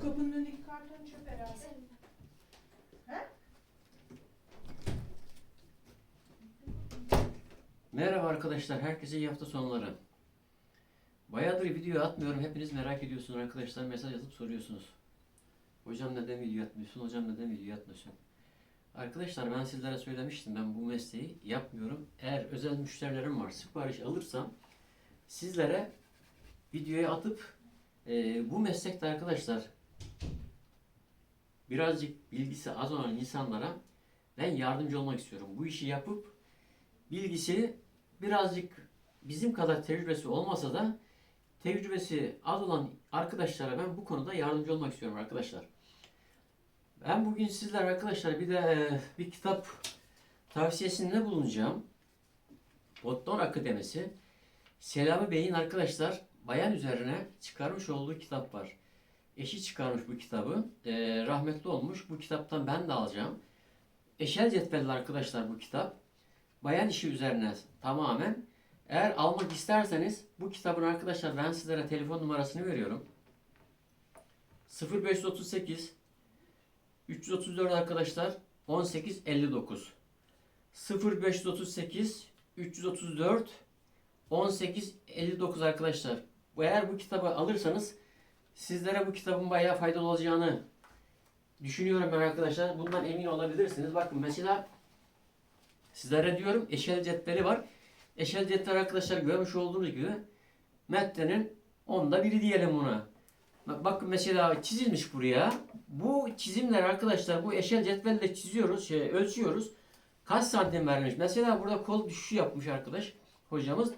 Kapının önündeki karton çöp herhalde. He? Merhaba arkadaşlar, herkese iyi hafta sonları. Bayağıdır video atmıyorum, hepiniz merak ediyorsunuz arkadaşlar, mesaj atıp soruyorsunuz. Hocam neden video atmıyorsun, hocam neden video atmıyorsun? Arkadaşlar ben sizlere söylemiştim, ben bu mesleği yapmıyorum. Eğer özel müşterilerim var, sipariş alırsam sizlere videoya atıp e, bu meslekte arkadaşlar birazcık bilgisi az olan insanlara ben yardımcı olmak istiyorum. Bu işi yapıp bilgisi birazcık bizim kadar tecrübesi olmasa da tecrübesi az olan arkadaşlara ben bu konuda yardımcı olmak istiyorum arkadaşlar. Ben bugün sizler arkadaşlar bir de e, bir kitap tavsiyesinde bulunacağım. Botton Akademisi. Selami Bey'in arkadaşlar bayan üzerine çıkarmış olduğu kitap var. Eşi çıkarmış bu kitabı. E, rahmetli olmuş. Bu kitaptan ben de alacağım. Eşel Cetvelli arkadaşlar bu kitap bayan işi üzerine tamamen. Eğer almak isterseniz bu kitabın arkadaşlar ben sizlere telefon numarasını veriyorum. 0538 334 arkadaşlar 1859 0538 334 1859 arkadaşlar. Eğer bu kitabı alırsanız sizlere bu kitabın bayağı faydalı olacağını düşünüyorum ben arkadaşlar. Bundan emin olabilirsiniz. Bakın mesela Sizlere diyorum eşel cetveli var. Eşel cetvel arkadaşlar görmüş olduğunuz gibi metrenin onda biri diyelim buna. Bak, bakın mesela çizilmiş buraya. Bu çizimler arkadaşlar bu eşel cetvelle çiziyoruz, şey, ölçüyoruz. Kaç santim vermiş? Mesela burada kol düşüşü yapmış arkadaş hocamız.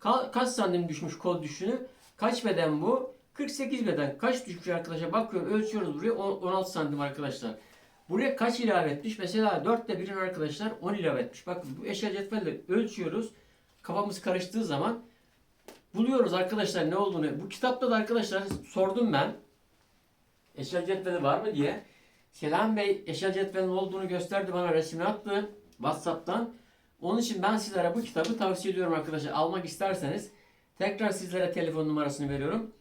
Ka- kaç santim düşmüş kol düşüşünü? Kaç beden bu? 48 beden. Kaç düşmüş arkadaşlar? Bakıyorum ölçüyoruz buraya 10 16 santim arkadaşlar. Buraya kaç ilave etmiş? Mesela 4 ile 1'in arkadaşlar 10 ilave etmiş. Bakın bu eşya cetvelle ölçüyoruz. Kafamız karıştığı zaman buluyoruz arkadaşlar ne olduğunu. Bu kitapta da arkadaşlar sordum ben. Eşya cetveli var mı diye. Selam Bey eşya cetvelinin olduğunu gösterdi bana resmini attı. Whatsapp'tan. Onun için ben sizlere bu kitabı tavsiye ediyorum arkadaşlar. Almak isterseniz tekrar sizlere telefon numarasını veriyorum.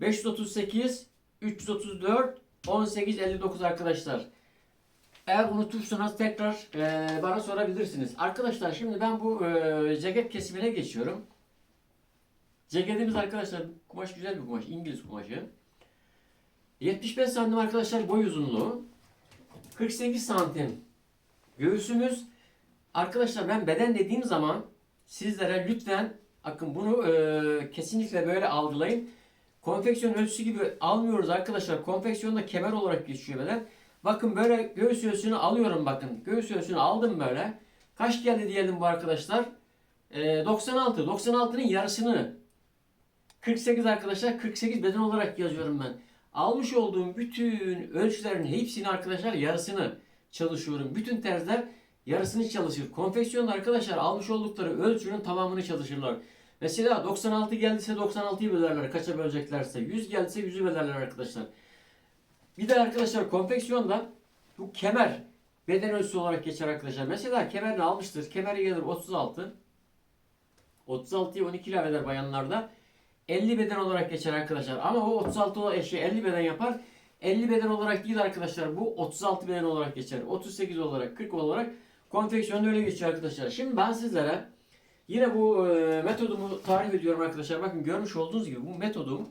538 334 1859 arkadaşlar. Eğer unutursanız tekrar e, bana sorabilirsiniz. Arkadaşlar şimdi ben bu e, ceket kesimine geçiyorum. Ceketimiz arkadaşlar kumaş güzel bir kumaş. İngiliz kumaşı. 75 santim arkadaşlar boy uzunluğu. 48 santim göğsümüz. Arkadaşlar ben beden dediğim zaman sizlere lütfen bakın bunu e, kesinlikle böyle algılayın. Konfeksiyon ölçüsü gibi almıyoruz arkadaşlar. Konfeksiyonda kemer olarak geçiyor beden. Bakın böyle göğüs ölçüsünü alıyorum bakın. Göğüs ölçüsünü aldım böyle. Kaç geldi diyelim bu arkadaşlar? Ee, 96. 96'nın yarısını 48 arkadaşlar 48 beden olarak yazıyorum ben. Almış olduğum bütün ölçülerin hepsini arkadaşlar yarısını çalışıyorum. Bütün terziler yarısını çalışır. Konfeksiyonda arkadaşlar almış oldukları ölçünün tamamını çalışırlar. Mesela 96 geldiyse 96'yı bölerler kaça böleceklerse. 100 geldiyse 100'ü bölerler arkadaşlar. Bir de arkadaşlar konfeksiyonda bu kemer beden ölçüsü olarak geçer arkadaşlar. Mesela kemerini almıştır. Kemeri gelir 36. 36'yı 12 ilave eder bayanlarda. 50 beden olarak geçer arkadaşlar. Ama o 36 olan eşi 50 beden yapar. 50 beden olarak değil arkadaşlar. Bu 36 beden olarak geçer. 38 olarak 40 olarak konfeksiyonda öyle geçiyor arkadaşlar. Şimdi ben sizlere yine bu e, metodumu tarif ediyorum arkadaşlar. Bakın görmüş olduğunuz gibi bu metodum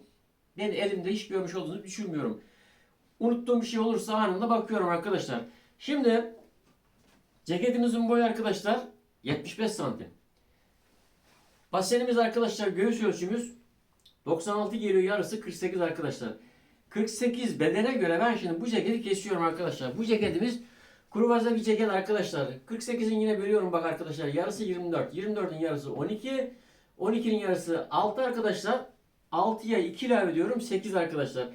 ben elimde hiç görmüş olduğunuzu düşünmüyorum. Unuttuğum bir şey olursa anında bakıyorum arkadaşlar. Şimdi ceketimizin boyu arkadaşlar 75 santim. Basenimiz arkadaşlar göğüs ölçümüz 96 geliyor yarısı 48 arkadaşlar. 48 bedene göre ben şimdi bu ceketi kesiyorum arkadaşlar. Bu ceketimiz kurvaza bir ceket arkadaşlar. 48'in yine bölüyorum bak arkadaşlar. Yarısı 24. 24'ün yarısı 12. 12'nin yarısı 6 arkadaşlar. 6'ya 2 ilave ediyorum 8 arkadaşlar.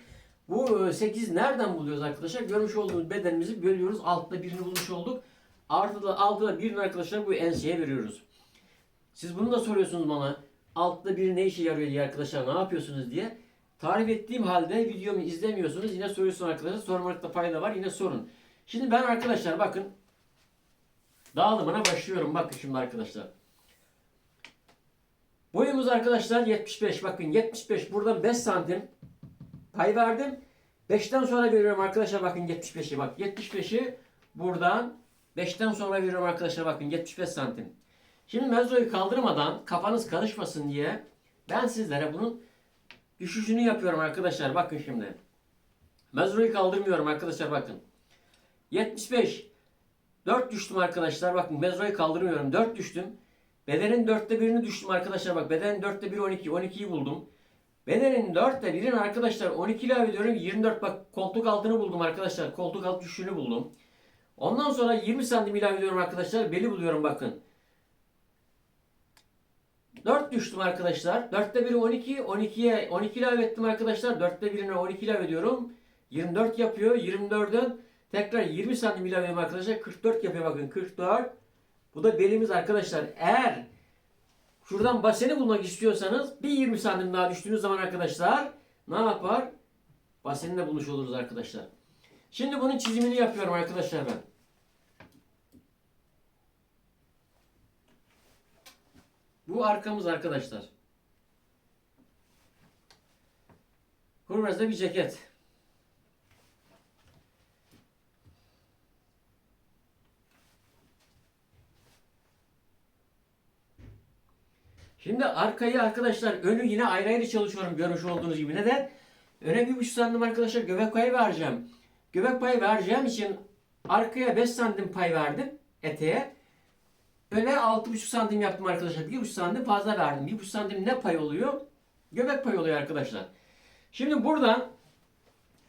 Bu 8 nereden buluyoruz arkadaşlar? Görmüş olduğunuz bedenimizi bölüyoruz. Altta birini bulmuş olduk. Artıda altıda birini arkadaşlar bu enseye veriyoruz. Siz bunu da soruyorsunuz bana. Altta biri ne işe yarıyor diye arkadaşlar ne yapıyorsunuz diye. Tarif ettiğim halde videomu izlemiyorsunuz. Yine soruyorsunuz arkadaşlar. Sormakta fayda var. Yine sorun. Şimdi ben arkadaşlar bakın dağılımına başlıyorum. Bakın şimdi arkadaşlar. Boyumuz arkadaşlar 75. Bakın 75 buradan 5 santim pay verdim. 5'ten sonra veriyorum arkadaşlar bakın 75'i bak 75'i buradan 5'ten sonra veriyorum arkadaşlar bakın 75 santim. Şimdi mezroyu kaldırmadan kafanız karışmasın diye ben sizlere bunun düşüşünü yapıyorum arkadaşlar bakın şimdi. Mezroyu kaldırmıyorum arkadaşlar bakın. 75 4 düştüm arkadaşlar bakın mezroyu kaldırmıyorum 4 düştüm. Bedenin dörtte birini düştüm arkadaşlar bak bedenin dörtte biri 12 12'yi buldum. Bedenin dörtte birini arkadaşlar 12 ilave ediyorum 24 bak koltuk altını buldum arkadaşlar koltuk alt düşüşünü buldum. Ondan sonra 20 santim ilave ediyorum arkadaşlar beli buluyorum bakın. 4 düştüm arkadaşlar. Dörtte biri 12. 12'ye 12 ilave ettim arkadaşlar. Dörtte birine 12 ilave ediyorum. 24 yapıyor. 24'ün tekrar 20 santim ilave ediyorum arkadaşlar. 44 yapıyor bakın 44. Bu da belimiz arkadaşlar. Eğer şuradan baseni bulmak istiyorsanız bir 20 santim daha düştüğünüz zaman arkadaşlar ne yapar? Baseninde bulmuş oluruz arkadaşlar. Şimdi bunun çizimini yapıyorum arkadaşlar ben. Bu arkamız arkadaşlar. Hurmaz'da bir ceket. Şimdi arkayı arkadaşlar önü yine ayrı ayrı çalışıyorum görmüş olduğunuz gibi. Neden? Öne bir buçuk santim arkadaşlar göbek payı vereceğim. Göbek payı vereceğim için arkaya 5 santim pay verdim eteğe. Öne 6,5 santim yaptım arkadaşlar. 1,5 santim fazla verdim. 1,5 santim ne pay oluyor? Göbek payı oluyor arkadaşlar. Şimdi buradan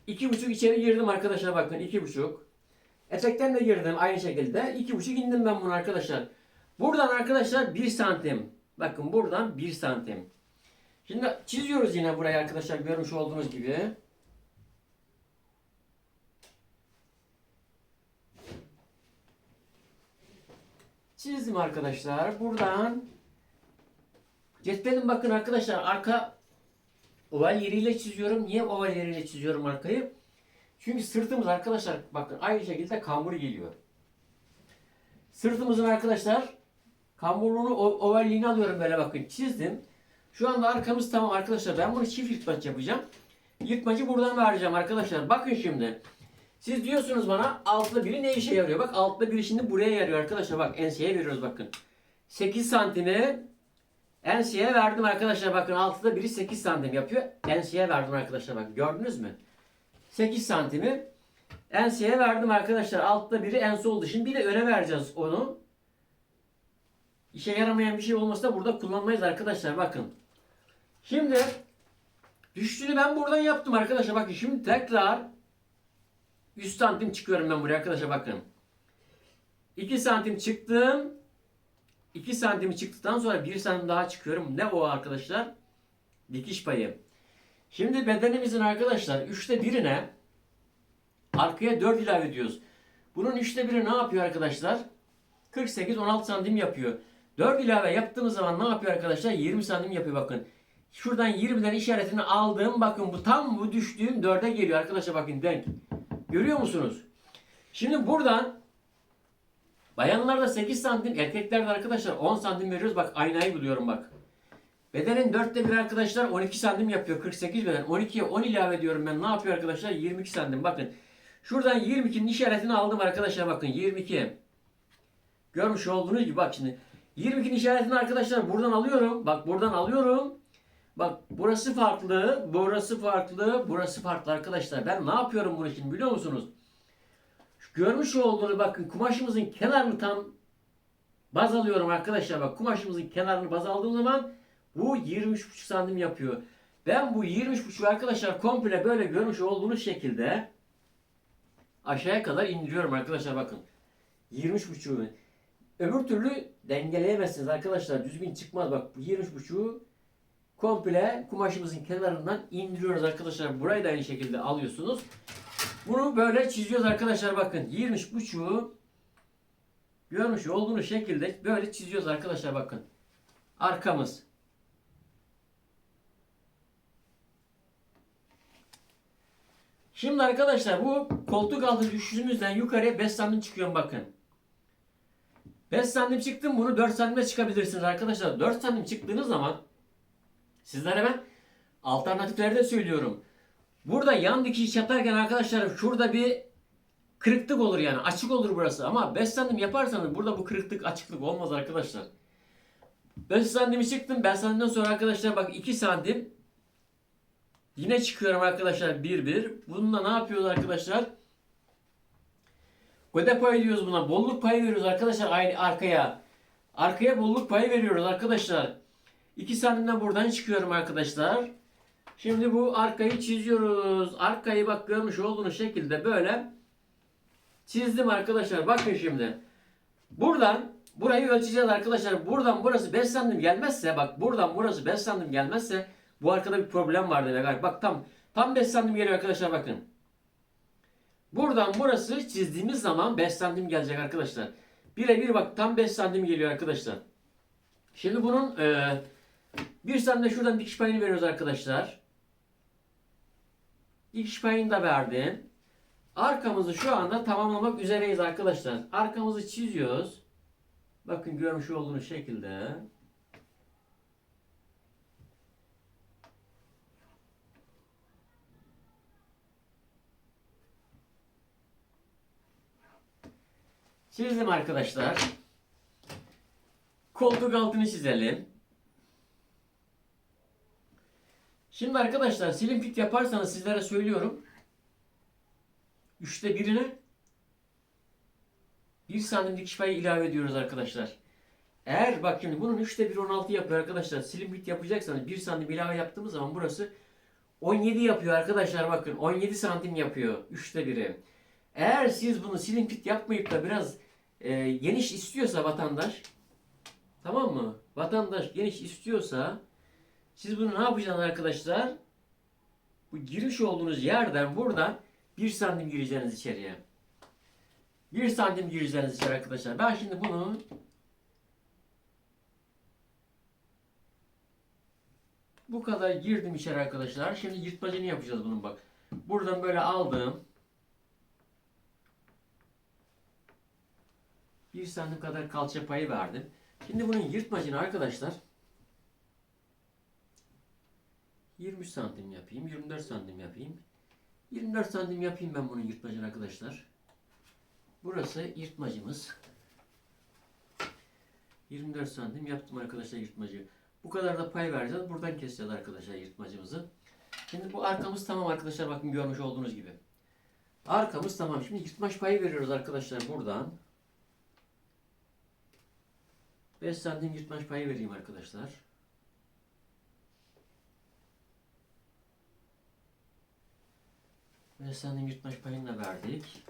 2,5 içeri girdim arkadaşlar bakın 2,5. Etekten de girdim aynı şekilde. 2,5 indim ben bunu arkadaşlar. Buradan arkadaşlar 1 santim. Bakın buradan 1 santim. Şimdi çiziyoruz yine buraya arkadaşlar görmüş olduğunuz gibi. Çizdim arkadaşlar. Buradan cetvelim bakın arkadaşlar arka oval yeriyle çiziyorum. Niye oval yeriyle çiziyorum arkayı? Çünkü sırtımız arkadaşlar bakın aynı şekilde kambur geliyor. Sırtımızın arkadaşlar kamburluğunu o- ovalliğini alıyorum böyle bakın çizdim. Şu anda arkamız tamam arkadaşlar. Ben bunu çift yırtmaç yapacağım. Yırtmacı buradan vereceğim arkadaşlar. Bakın şimdi. Siz diyorsunuz bana altıda biri ne işe yarıyor? Bak altıda biri şimdi buraya yarıyor arkadaşlar. Bak enseye veriyoruz bakın. 8 santimi enseye verdim arkadaşlar. Bakın altıda biri 8 santim yapıyor. Enseye verdim arkadaşlar. Bak gördünüz mü? 8 santimi enseye verdim arkadaşlar. Altıda biri ense oldu. Şimdi bir de öne vereceğiz onu. İşe yaramayan bir şey olmasa da burada kullanmayız arkadaşlar. Bakın. Şimdi düştüğünü ben buradan yaptım arkadaşlar. Bakın şimdi tekrar 100 santim çıkıyorum ben buraya arkadaşlar bakın. 2 santim çıktım. 2 santimi çıktıktan sonra 1 santim daha çıkıyorum. Ne o arkadaşlar? Dikiş payı. Şimdi bedenimizin arkadaşlar 3'te birine arkaya 4 ilave ediyoruz. Bunun 3'te biri ne yapıyor arkadaşlar? 48-16 santim yapıyor. 4 ilave yaptığımız zaman ne yapıyor arkadaşlar? 20 santim yapıyor bakın. Şuradan 20'den işaretini aldım. Bakın bu tam bu düştüğüm 4'e geliyor arkadaşlar bakın denk. Görüyor musunuz? Şimdi buradan bayanlarda 8 santim, erkeklerde arkadaşlar 10 santim veriyoruz. Bak aynayı buluyorum bak. Bedenin 4'te 1 arkadaşlar 12 santim yapıyor. 48 beden. 12'ye 10 ilave ediyorum ben. Ne yapıyor arkadaşlar? 22 santim. Bakın. Şuradan 22'nin işaretini aldım arkadaşlar. Bakın 22. Görmüş olduğunuz gibi bak şimdi. 22'nin işaretini arkadaşlar buradan alıyorum. Bak buradan alıyorum. Bak burası farklı, burası farklı, burası farklı arkadaşlar. Ben ne yapıyorum bunu için biliyor musunuz? Görmüş olduğunuz bakın kumaşımızın kenarını tam baz alıyorum arkadaşlar. Bak kumaşımızın kenarını baz aldığım zaman bu 23,5 santim yapıyor. Ben bu 23,5 arkadaşlar komple böyle görmüş olduğunuz şekilde aşağıya kadar indiriyorum arkadaşlar bakın. 23,5'u. Öbür türlü dengeleyemezsiniz arkadaşlar. Düzgün çıkmaz bak. 23,5'u komple kumaşımızın kenarından indiriyoruz arkadaşlar. Burayı da aynı şekilde alıyorsunuz. Bunu böyle çiziyoruz arkadaşlar bakın. 23,5'u görmüş olduğunuz şekilde böyle çiziyoruz arkadaşlar bakın. Arkamız. Şimdi arkadaşlar bu koltuk altı düşüşümüzden yukarıya 5 santim çıkıyorum bakın. 5 santim çıktım bunu 4 santime çıkabilirsiniz arkadaşlar. 4 santim çıktığınız zaman sizlere ben alternatifleri de söylüyorum. Burada yan dikiş yaparken arkadaşlar şurada bir kırıklık olur yani. Açık olur burası. Ama 5 santim yaparsanız burada bu kırıklık açıklık olmaz arkadaşlar. 5 santimi çıktım. 5 santimden sonra arkadaşlar bak 2 santim. Yine çıkıyorum arkadaşlar 1 1. Bununla ne yapıyoruz arkadaşlar? Göde payı diyoruz buna. Bolluk payı veriyoruz arkadaşlar aynı arkaya. Arkaya bolluk payı veriyoruz arkadaşlar. 2 santimden buradan çıkıyorum arkadaşlar. Şimdi bu arkayı çiziyoruz. Arkayı bak görmüş olduğunuz şekilde böyle çizdim arkadaşlar. Bakın şimdi. Buradan burayı ölçeceğiz arkadaşlar. Buradan burası 5 santim gelmezse bak buradan burası 5 santim gelmezse bu arkada bir problem var demek. Bak tam tam 5 santim geliyor arkadaşlar bakın. Buradan burası çizdiğimiz zaman 5 santim gelecek arkadaşlar. Birebir bak tam 5 santim geliyor arkadaşlar. Şimdi bunun e, bir santim de şuradan dikiş payını veriyoruz arkadaşlar. Dikiş payını da verdim. Arkamızı şu anda tamamlamak üzereyiz arkadaşlar. Arkamızı çiziyoruz. Bakın görmüş olduğunuz şekilde. Çizdim arkadaşlar. Koltuk altını çizelim. Şimdi arkadaşlar slim fit yaparsanız sizlere söylüyorum. Üçte birine bir santim dikiş payı ilave ediyoruz arkadaşlar. Eğer bak şimdi bunun üçte bir 16 yapıyor arkadaşlar. Slim fit yapacaksanız bir santim ilave yaptığımız zaman burası 17 yapıyor arkadaşlar bakın 17 santim yapıyor üçte biri. Eğer siz bunu slim fit yapmayıp da biraz e, geniş istiyorsa vatandaş tamam mı? Vatandaş geniş istiyorsa siz bunu ne yapacaksınız arkadaşlar? Bu giriş olduğunuz yerden buradan 1 santim gireceğiniz içeriye. 1 santim gireceğiniz içeri arkadaşlar. Ben şimdi bunu bu kadar girdim içeri arkadaşlar. Şimdi yırtmacını yapacağız bunun bak. Buradan böyle aldım. 1 santim kadar kalça payı verdim. Şimdi bunun yırtmacını arkadaşlar 23 santim yapayım, 24 santim yapayım. 24 santim yapayım ben bunun yırtmacını arkadaşlar. Burası yırtmacımız. 24 santim yaptım arkadaşlar yırtmacı. Bu kadar da pay vereceğiz. Buradan keseceğiz arkadaşlar yırtmacımızı. Şimdi bu arkamız tamam arkadaşlar bakın görmüş olduğunuz gibi. Arkamız tamam. Şimdi yırtmaç payı veriyoruz arkadaşlar buradan. 5 santim yırtmaç payı vereyim arkadaşlar. Ve santim yırtmaç payını da verdik.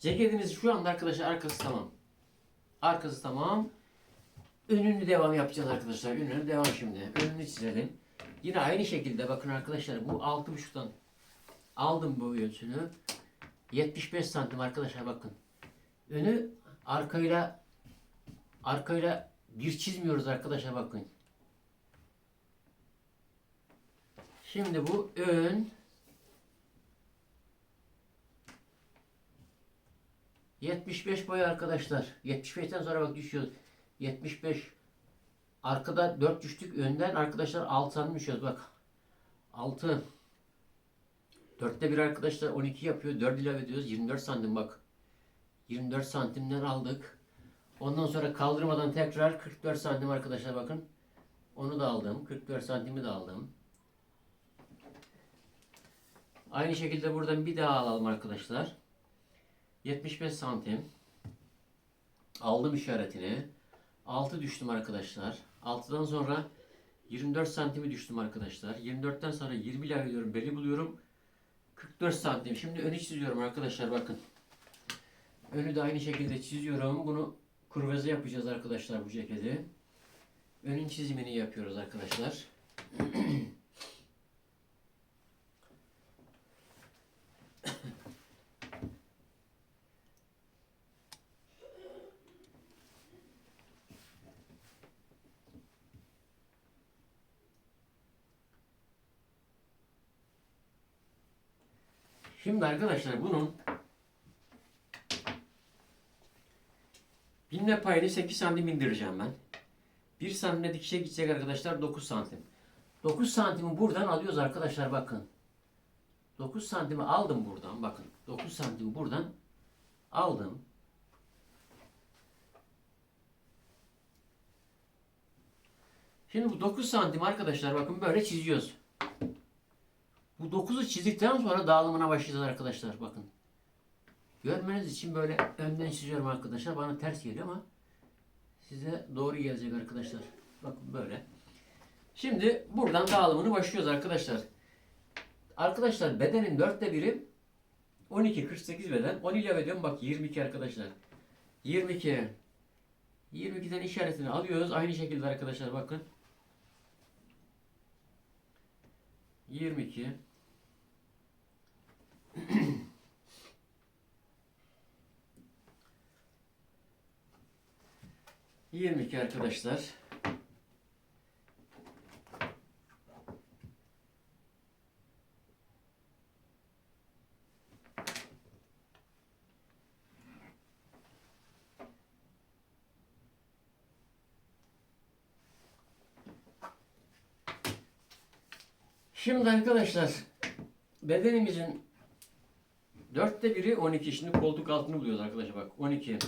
Ceketimiz şu anda arkadaşlar arkası tamam. Arkası tamam. Önünü devam yapacağız arkadaşlar. Önünü devam şimdi. Önünü çizelim. Yine aynı şekilde bakın arkadaşlar bu 6.5'tan aldım bu ölçünü. 75 santim arkadaşlar bakın. Önü arkayla arkayla bir çizmiyoruz arkadaşlar bakın. Şimdi bu ön 75 boy arkadaşlar. 75'ten sonra bak düşüyoruz. 75 arkada 4 düştük. Önden arkadaşlar 6 santim düşüyoruz bak. 6 4'te 1 arkadaşlar 12 yapıyor. 4 ilave ediyoruz. 24 santim bak. 24 santimden aldık. Ondan sonra kaldırmadan tekrar 44 santim arkadaşlar bakın. Onu da aldım. 44 santimi de aldım. Aynı şekilde buradan bir daha alalım arkadaşlar. 75 santim. Aldım işaretini. 6 düştüm arkadaşlar. 6'dan sonra 24 santimi düştüm arkadaşlar. 24'ten sonra 20 ilave ediyorum. Beli buluyorum. 44 santim. Şimdi önü çiziyorum arkadaşlar bakın. Önü de aynı şekilde çiziyorum. Bunu kurveze yapacağız arkadaşlar bu ceketi. Önün çizimini yapıyoruz arkadaşlar. Şimdi arkadaşlar bunun binme payını 8 santim indireceğim ben. 1 santimle dikişe gidecek arkadaşlar 9 santim. 9 santimi buradan alıyoruz arkadaşlar bakın. 9 santimi aldım buradan bakın. 9 santimi buradan aldım. Şimdi bu 9 santim arkadaşlar bakın böyle çiziyoruz. Bu 9'u çizdikten sonra dağılımına başlayacağız arkadaşlar bakın. Görmeniz için böyle önden çiziyorum arkadaşlar. Bana ters geliyor ama size doğru gelecek arkadaşlar. Bakın böyle. Şimdi buradan dağılımını başlıyoruz arkadaşlar. Arkadaşlar bedenin dörtte biri 12, 48 beden. 10 ilave ediyorum bak 22 arkadaşlar. 22. 22'den işaretini alıyoruz. Aynı şekilde arkadaşlar bakın. 22. Yirmi iki arkadaşlar. Şimdi arkadaşlar bedenimizin dörtte biri 12. Şimdi koltuk altını buluyoruz arkadaşlar bak 12.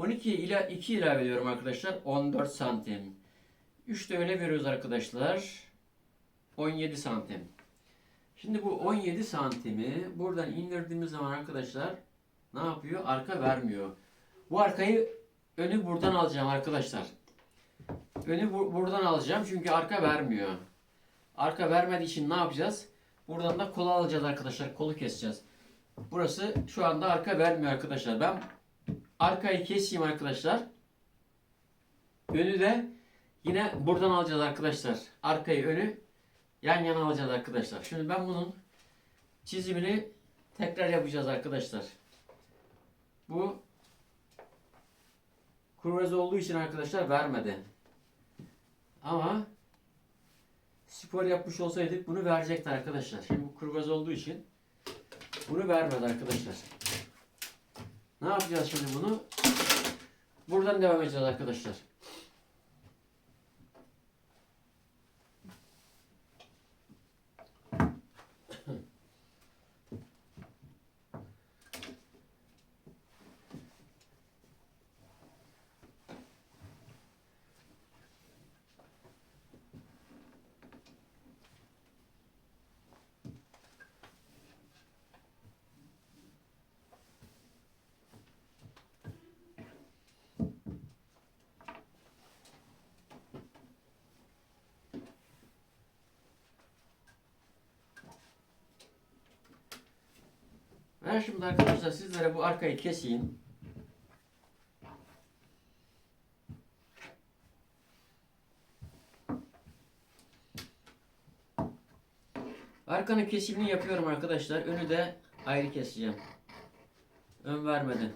12 ile 2 ilave ediyorum arkadaşlar 14 santim. 3 de öyle veriyoruz arkadaşlar 17 santim. Şimdi bu 17 santimi buradan indirdiğimiz zaman arkadaşlar ne yapıyor? Arka vermiyor. Bu arkayı önü buradan alacağım arkadaşlar. Önü bu- buradan alacağım çünkü arka vermiyor. Arka vermediği için ne yapacağız? Buradan da kolu alacağız arkadaşlar. Kolu keseceğiz. Burası şu anda arka vermiyor arkadaşlar. Ben arkayı keseyim arkadaşlar. Önü de yine buradan alacağız arkadaşlar. Arkayı önü yan yana alacağız arkadaşlar. Şimdi ben bunun çizimini tekrar yapacağız arkadaşlar. Bu kurvaz olduğu için arkadaşlar vermedi. Ama spor yapmış olsaydık bunu verecekti arkadaşlar. Şimdi bu kurvaz olduğu için bunu vermedi arkadaşlar. Ne yapacağız şimdi bunu? Buradan devam edeceğiz arkadaşlar. Ben şimdi arkadaşlar sizlere bu arkayı keseyim. Arkanın kesimini yapıyorum arkadaşlar. Önü de ayrı keseceğim. Ön vermeden.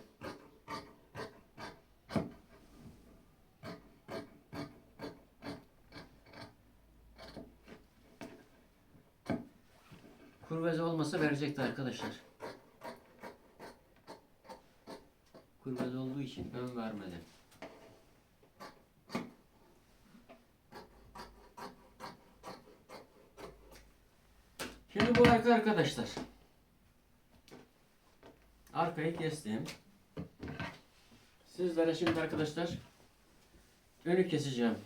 Kurveze olmasa verecekti arkadaşlar. Kurveze olduğu için ön vermedi. Şimdi bu arka arkadaşlar. Arkayı kestim. Sizlere şimdi arkadaşlar önü keseceğim.